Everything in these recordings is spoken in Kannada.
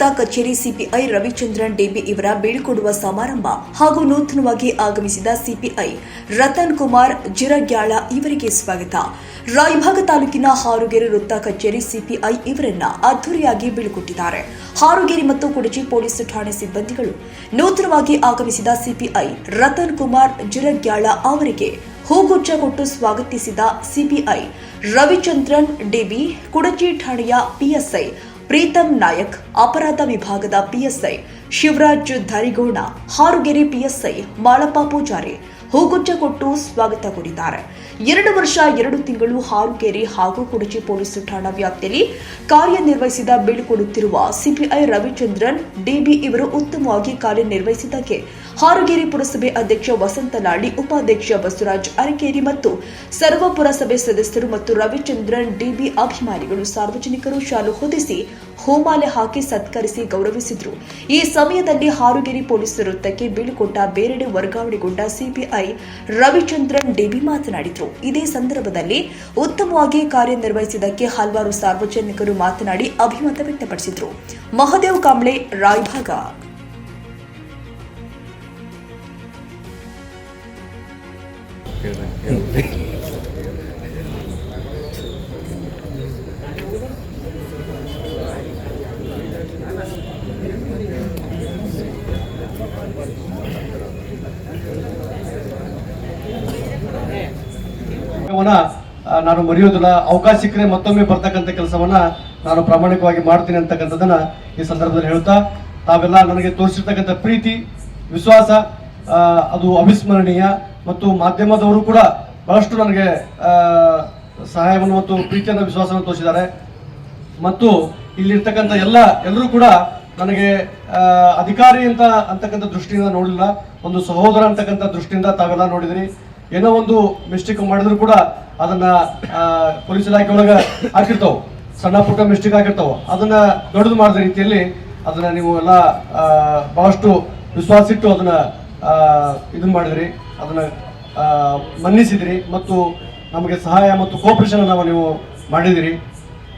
ವೃತ್ತ ಕಚೇರಿ ಸಿಪಿಐ ರವಿಚಂದ್ರನ್ ಡಿಬಿ ಇವರ ಬೀಳ್ಕೊಡುವ ಸಮಾರಂಭ ಹಾಗೂ ನೂತನವಾಗಿ ಆಗಮಿಸಿದ ಸಿಪಿಐ ರತನ್ ಕುಮಾರ್ ಜಿರಗ್ಯಾಳ ಇವರಿಗೆ ಸ್ವಾಗತ. ರಾಯಭಾಗ ತಾಲೂಕಿನ ಹಾರುಗೆರೆ ವೃತ್ತ ಕಚೇರಿ ಸಿಪಿಐ ಇವರನ್ನ ಅದ್ದೂರಿಯಾಗಿ ಬೀಳ್ಕೊಟ್ಟಿದ್ದಾರೆ. ಹಾರುಗೆರೆ ಮತ್ತು ಕುಡಚಿ ಪೊಲೀಸ್ ಠಾಣೆ ಸಿಬ್ಬಂದಿಗಳು ನೂತನವಾಗಿ ಆಗಮಿಸಿದ ಸಿಪಿಐ ರತನ್ ಕುಮಾರ್ ಜಿರಗ್ಯಾಳ ಅವರಿಗೆ ಹೂಗುಚ್ಚ ಕೊಟ್ಟು ಸ್ವಾಗತಿಸಿದ ಸಿಪಿಐ ರವಿಚಂದ್ರನ್ ಡಿಬಿ ಕುಡಚಿ ಠಾಣೆಯ ಪಿಎಸ್ಐ ಪ್ರೀತಂ ನಾಯಕ್ ಅಪರಾಧ ವಿಭಾಗದ ಪಿಎಸ್ಐ ಶಿವರಾಜ್ ಧರಿಗೋಣ ಹಾರುಗೆರೆ ಪಿಎಸ್ಐ ಮಾಳಪ್ಪ ಪೂಜಾರಿ ಹೂಗುಚ್ಚ ಕೊಟ್ಟು ಸ್ವಾಗತ ಕೋರಿದ್ದಾರೆ. ಎರಡು ವರ್ಷ, ಎರಡು ತಿಂಗಳು ಹಾರುಕೇರಿ ಹಾಗೂ ಕುಡಚಿ ಪೊಲೀಸ್ ಠಾಣಾ ವ್ಯಾಪ್ತಿಯಲ್ಲಿ ಕಾರ್ಯನಿರ್ವಹಿಸಿದ ಬೀಳ್ಕೊಡುತ್ತಿರುವ ಸಿಪಿಐ ರವಿಚಂದ್ರನ್, ಡಿಬಿ ಇವರು ಉತ್ತಮವಾಗಿ ಕಾರ್ಯನಿರ್ವಹಿಸಿದ್ದಕ್ಕೆ ಹಾರುಗೇರಿ ಪುರಸಭೆ ಅಧ್ಯಕ್ಷ ವಸಂತ ಲಾಡಿ ಉಪಾಧ್ಯಕ್ಷ ಬಸವರಾಜ್ ಅರಕೇರಿ ಮತ್ತು ಸರ್ವ ಪುರಸಭೆ ಸದಸ್ಯರು ಮತ್ತು ರವಿಚಂದ್ರನ್, ಡಿಬಿ ಅಭಿಮಾನಿಗಳು ಸಾರ್ವಜನಿಕರು ಶಾಲು ಹೊದಿಸಿ ಹೋಮಾಲೆ ಹಾಕಿ ಸತ್ಕರಿಸಿ ಗೌರವಿಸಿದ್ರು. ಈ ಸಮಯದಲ್ಲಿ ಹಾರುಗೇರಿ ಪೊಲೀಸ್ ವೃತ್ತಕ್ಕೆ ಬೀಳ್ಕೊಟ್ಟ ಬೇರೆಡೆ ವರ್ಗಾವಣೆಗೊಂಡ ಸಿಪಿಐ ರವಿಚಂದ್ರನ್ ಡೇಬಿ ಮಾತನಾಡಿದರು. ಇದೇ ಸಂದರ್ಭದಲ್ಲಿ ಉತ್ತಮವಾಗಿ ಕಾರ್ಯನಿರ್ವಹಿಸಿದ್ದಕ್ಕೆ ಹಲವಾರು ಸಾರ್ವಜನಿಕರು ಮಾತನಾಡಿ ಅಭಿಮತ ವ್ಯಕ್ತಪಡಿಸಿದರು. ಮಹದೇವ್ ಕಾಂಬ್ಳೆ, ರಾಯಭಾಗ. ಅವನ ನಾನು ಮರೆಯೋದಿಲ್ಲ ಅವಕಾಶ ಸಿಕ್ಕರೆ ಮತ್ತೊಮ್ಮೆ ಬರ್ತಕ್ಕಂಥ ಕೆಲಸವನ್ನ ನಾನು ಪ್ರಾಮಾಣಿಕವಾಗಿ ಮಾಡ್ತೀನಿ ಅಂತಕ್ಕಂಥದ್ದನ್ನ ಈ ಸಂದರ್ಭದಲ್ಲಿ ಹೇಳ್ತಾ, ತಾವೆಲ್ಲ ನನಗೆ ತೋರಿಸಿರ್ತಕ್ಕಂಥ ಪ್ರೀತಿ, ವಿಶ್ವಾಸ ಅದು ಅವಿಸ್ಮರಣೀಯ ಮತ್ತು ಮಾಧ್ಯಮದವರು ಕೂಡ ಬಹಳಷ್ಟು ನನಗೆ ಸಹಾಯವನ್ನು ಮತ್ತು ಪ್ರೀತಿಯನ್ನು, ವಿಶ್ವಾಸವನ್ನು ತೋರಿಸಿದ್ದಾರೆ. ಮತ್ತು ಇಲ್ಲಿರ್ತಕ್ಕಂಥ ಎಲ್ಲ, ಎಲ್ಲರೂ ಕೂಡ ನನಗೆ ಅಧಿಕಾರಿ ಅಂತ ಅಂತಕ್ಕಂಥ ದೃಷ್ಟಿಯಿಂದ ನೋಡಿಲ್ಲ, ಒಂದು ಸಹೋದರ ಅಂತಕ್ಕಂಥ ದೃಷ್ಟಿಯಿಂದ ತಾವೆಲ್ಲ ನೋಡಿದ್ರಿ. ಏನೋ ಒಂದು ಮಿಸ್ಟೇಕ್ ಮಾಡಿದ್ರು ಕೂಡ ಅದನ್ನ ಪೊಲೀಸ್ ಇಲಾಖೆ ಒಳಗೆ ಹಾಕಿರ್ತಾವ. ಸಣ್ಣ ಪುಟ್ಟ ಮಿಸ್ಟೇಕ್ ಆಗಿರ್ತಾವ ಅದನ್ನ ದೊಡ್ಡದು ಮಾಡಿದ ರೀತಿಯಲ್ಲಿ ಅದನ್ನ ನೀವು ಎಲ್ಲ ಬಹಳಷ್ಟು ವಿಶ್ವಾಸ ಇಟ್ಟು ಅದನ್ನ ಇದನ್ನ ಮಾಡಿದ್ರಿ. ಅದನ್ನ ಮನ್ನಿಸಿದ್ರಿ ಮತ್ತು ನಮಗೆ ಸಹಾಯ ಮತ್ತು ಕೋಪರೇಷನ್ ನಾವು ನೀವು ಮಾಡಿದಿರಿ.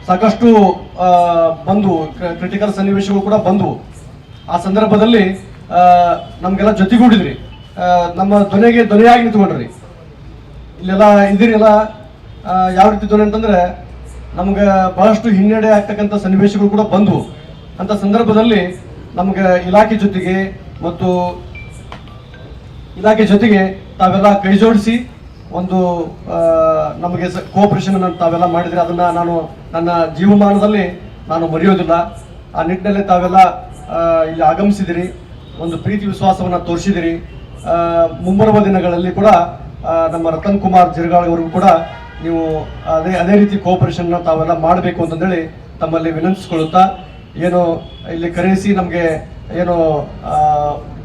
ಸಾಕಷ್ಟು ಬಂದು ಕ್ರಿಟಿಕಲ್ ಸನ್ನಿವೇಶಗಳು ಕೂಡ ಬಂದವು. ಆ ಸಂದರ್ಭದಲ್ಲಿ ನಮಗೆಲ್ಲ ಜೊತೆಗೂಡಿದ್ರಿ. ನಮ್ಮ ಧ್ವನಿಗೆ ಧ್ವನಿಯಾಗಿ ನಿಂತ್ಕೊಂಡ್ರಿ. ಇಲ್ಲೆಲ್ಲ ಇದಿರಲ್ಲ ಯಾವ ರೀತಿ ಧ್ವನಿ ಅಂತಂದ್ರೆ, ನಮ್ಗೆ ಬಹಳಷ್ಟು ಹಿನ್ನಡೆ ಆಗ್ತಕ್ಕಂಥ ಸನ್ನಿವೇಶಗಳು ಕೂಡ ಬಂದವು. ಅಂತ ಸಂದರ್ಭದಲ್ಲಿ ನಮ್ಗೆ ಇಲಾಖೆ ಜೊತೆಗೆ ಮತ್ತು ಇಲಾಖೆ ಜೊತೆಗೆ ತಾವೆಲ್ಲ ಕೈ ಜೋಡಿಸಿ ಒಂದು ನಮಗೆ ಕೋಆಪರೇಷನ್ ಅನ್ನು ತಾವೆಲ್ಲ ಮಾಡಿದ್ರೆ ಅದನ್ನ ನಾನು ನನ್ನ ಜೀವಮಾನದಲ್ಲಿ ನಾನು ಮರೆಯೋದಿಲ್ಲ. ಆ ನಿಟ್ಟಿನಲ್ಲಿ ತಾವೆಲ್ಲ ಇಲ್ಲಿ ಆಗಮಿಸಿದಿರಿ. ಒಂದು ಪ್ರೀತಿ ವಿಶ್ವಾಸವನ್ನ ತೋರಿಸಿದಿರಿ. ಮುಂಬರುವ ದಿನಗಳಲ್ಲಿ ಕೂಡ ನಮ್ಮ ರತನ್ ಕುಮಾರ್ ಜಿರ್ಗಾಳ್ ಅವರಿಗೂ ಕೂಡ ನೀವು ಅದೇ ಅದೇ ರೀತಿ ಕೋಆಪರೇಷನ್ ತಾವೆಲ್ಲ ಮಾಡಬೇಕು ಅಂತಂದೇಳಿ ತಮ್ಮಲ್ಲಿ ವಿನಂತಿಸ್ಕೊಳ್ಳುತ್ತಾ, ಏನು ಇಲ್ಲಿ ಕರೆಸಿ ನಮಗೆ ಏನು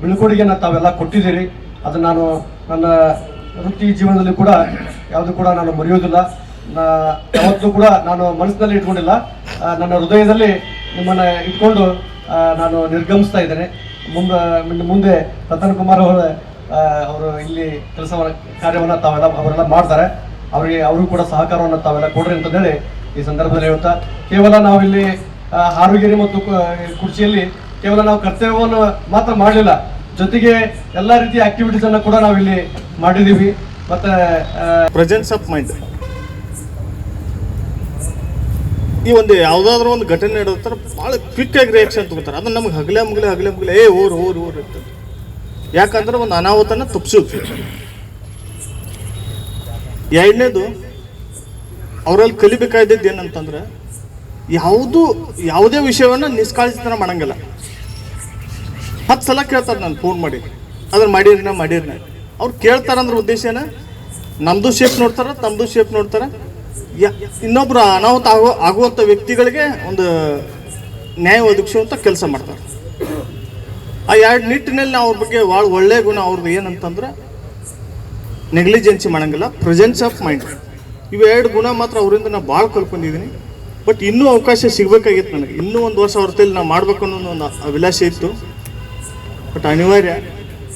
ಬೀಳ್ಕೊಡುಗೆಯನ್ನ ತಾವೆಲ್ಲ ಕೊಟ್ಟಿದ್ದೀರಿ. ಅದು ನಾನು ನನ್ನ ವೃತ್ತಿ ಜೀವನದಲ್ಲಿ ಕೂಡ ಯಾವುದು ಕೂಡ ನಾನು ಮರೆಯೋದಿಲ್ಲ ಯಾವತ್ತೂ ಕೂಡ ನಾನು ಮನಸ್ಸಿನಲ್ಲಿ ಇಟ್ಕೊಂಡಿಲ್ಲ. ನನ್ನ ಹೃದಯದಲ್ಲಿ ನಿಮ್ಮನ್ನು ಇಟ್ಕೊಂಡು ನಾನು ನಿರ್ಗಮಿಸ್ತಾ ಇದ್ದೇನೆ. ಮುಂದೆ, ಮುಂದೆ- ರತನ್ ಕುಮಾರ್ ಅವರ ಅವರು ಇಲ್ಲಿ ಕೆಲಸ ಕಾರ್ಯವನ್ನ ತಾವೆಲ್ಲ, ಅವರೆಲ್ಲ ಮಾಡ್ತಾರೆ. ಅವರಿಗೆ, ಅವರು ಕೂಡ ಸಹಕಾರವನ್ನು ತಾವೆಲ್ಲ ಕೊಡ್ರಿ ಹೇಳಿ ಈ ಸಂದರ್ಭದಲ್ಲಿ ಹೇಳ್ತಾ, ಕೇವಲ ನಾವಿಲ್ಲಿ ಹಾರುಗೆರೆ ಮತ್ತು ಕುರ್ಚಿಯಲ್ಲಿ ಕೇವಲ ನಾವು ಕರ್ತವ್ಯವನ್ನು ಮಾತ್ರ ಮಾಡಲಿಲ್ಲ. ಜೊತೆಗೆ ಎಲ್ಲ ರೀತಿಯ ಆಕ್ಟಿವಿಟೀಸ್ ಅನ್ನು ಕೂಡ ನಾವಿಲ್ಲಿ ಮಾಡಿದೀವಿ. ಮತ್ತೆ ಪ್ರೆಸೆನ್ಸ್ ಆಫ್ ಮೈಂಡ್ ಈ ಒಂದು ಯಾವುದಾದ್ರೂ ಒಂದು ಘಟನೆ ನಡೆದ್ರೆ ಭಾಳ ಕ್ವಿಕ್ ಆಗಿ ರಿಯಾಕ್ಷನ್ ತಗೋತಾರೆ. ಅದನ್ನ ನಮ್ಗೆ ಹಗಲೆ ಮುಗಲೆ ಹಗಲೆ ಮುಗಲೆ, ಏ, ಓರ್ ಓರ್ ಓರ್ ಇರ್ತದೆ ಯಾಕಂದ್ರೆ ಒಂದು ಅನಾಹುತನ ತಪ್ಪಿಸೋದು ಎರಡನೇದು, ಅವರಲ್ಲಿ ಕಲಿಬೇಕಾದದ್ದು ಏನಂತಂದ್ರೆ, ಯಾವುದು, ಯಾವುದೇ ವಿಷಯವನ್ನ ನಿಷ್ಕಾಳಜಿತನ ಮಾಡಂಗಿಲ್ಲ. ಹತ್ತು ಸಲ ಕೇಳ್ತಾರೆ ನಾನು ಫೋನ್ ಮಾಡಿ. ಅದನ್ನ ಮಾಡಿರಿನ ಮಾಡಿರಿನ ಅವ್ರು ಕೇಳ್ತಾರಂದ್ರ ಉದ್ದೇಶ ಏನ? ನಮ್ದು ಶೇಪ್ ನೋಡ್ತಾರೆ ತಮ್ಮದು ಶೇಪ್ ನೋಡ್ತಾರ. ಯಾ, ಇನ್ನೊಬ್ರು ಅನಾಹುತ ಆಗೋ ಆಗುವಂಥ ವ್ಯಕ್ತಿಗಳಿಗೆ ಒಂದು ನ್ಯಾಯ ಒದಗಿಸುವಂಥ ಕೆಲಸ ಮಾಡ್ತಾರೆ. ಆ ಎರಡು ನಿಟ್ಟಿನಲ್ಲಿ ನಾವು ಅವ್ರ ಬಗ್ಗೆ ಭಾಳ ಒಳ್ಳೆಯ ಗುಣ ಅವ್ರದ್ದು ಏನಂತಂದ್ರೆ ನೆಗ್ಲಿಜೆನ್ಸಿ ಮಾಡಂಗಿಲ್ಲ, ಪ್ರೆಸೆನ್ಸ್ ಆಫ್ ಮೈಂಡ್. ಇವೆರಡು ಗುಣ ಮಾತ್ರ ಅವರಿಂದ ನಾನು ಭಾಳ ಕಲ್ಕೊಂಡಿದ್ದೀನಿ ಬಟ್ ಇನ್ನೂ ಅವಕಾಶ ಸಿಗಬೇಕಾಗಿತ್ತು ನನಗೆ. ಇನ್ನೂ ಒಂದು ವರ್ಷ ನಾನು ನಾವು ಮಾಡ್ಬೇಕು ಅನ್ನೋ ಒಂದು ಅಭಿಲಾಷೆ ಇತ್ತು. ಬಟ್ ಅನಿವಾರ್ಯ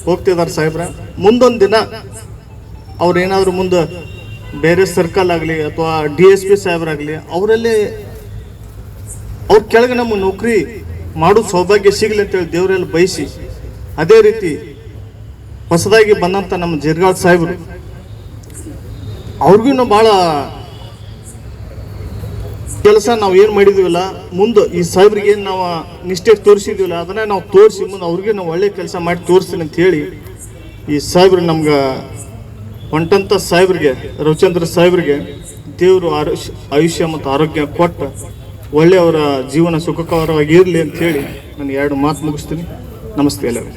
ಹೋಗ್ತಿದ್ದಾರೆ ಸಾಹೇಬ್ರ. ಮುಂದೊಂದು ದಿನ ಅವ್ರು ಏನಾದರೂ ಮುಂದೆ ಬೇರೆ ಸರ್ಕಲ್ ಆಗಲಿ ಅಥವಾ ಡಿ ಎಸ್ ಪಿ ಸಾಹೇಬರಾಗಲಿ, ಅವರಲ್ಲಿ ಅವ್ರ ಕೆಳಗೆ ನಮ್ಮ ನೌಕರಿ ಮಾಡೋ ಸೌಭಾಗ್ಯ ಸಿಗಲಿ ಅಂತೇಳಿ ದೇವರಲ್ಲಿ ಬಯಸಿ, ಅದೇ ರೀತಿ ಹೊಸದಾಗಿ ಬಂದಂಥ ನಮ್ಮ ಜಿರ್ಗಾಳ್ ಸಾಹೇಬರು, ಅವ್ರಿಗೂ ಭಾಳ ಕೆಲಸ ನಾವು ಏನು ಮಾಡಿದ್ವಿಲ್ಲ, ಮುಂದೆ ಈ ಸಾಹೇಬ್ರಿಗೆ ಏನು ನಾವು ನಿಷ್ಠೆ ತೋರಿಸಿದ್ವಿಲ್ಲ, ಅದನ್ನ ನಾವು ತೋರಿಸಿ ಮುಂದೆ ಅವ್ರಿಗೆ ನಾವು ಒಳ್ಳೆ ಕೆಲಸ ಮಾಡಿ ತೋರಿಸ್ತೀನಿ ಅಂತ ಹೇಳಿ ಈ ಸಾಹೇಬ್ರು ನಮ್ಗೆ ಹೊಂಟಂಥ ಸಾಹೇಬ್ರಿಗೆ, ರವಿಚಂದ್ರ ಸಾಹೇಬ್ರಿಗೆ ದೇವರು ಆರುಷ್ ಆಯುಷ್ಯ ಮತ್ತು ಆರೋಗ್ಯ ಕೊಟ್ಟು ಒಳ್ಳೆಯವರ ಜೀವನ ಸುಖಕರವಾಗಿ ಅಂತ ಹೇಳಿ ನಾನು ಎರಡು ಮಾತು ಮುಗಿಸ್ತೀನಿ. ನಮಸ್ತೆ ಎಲ್ಲರಿಗೂ.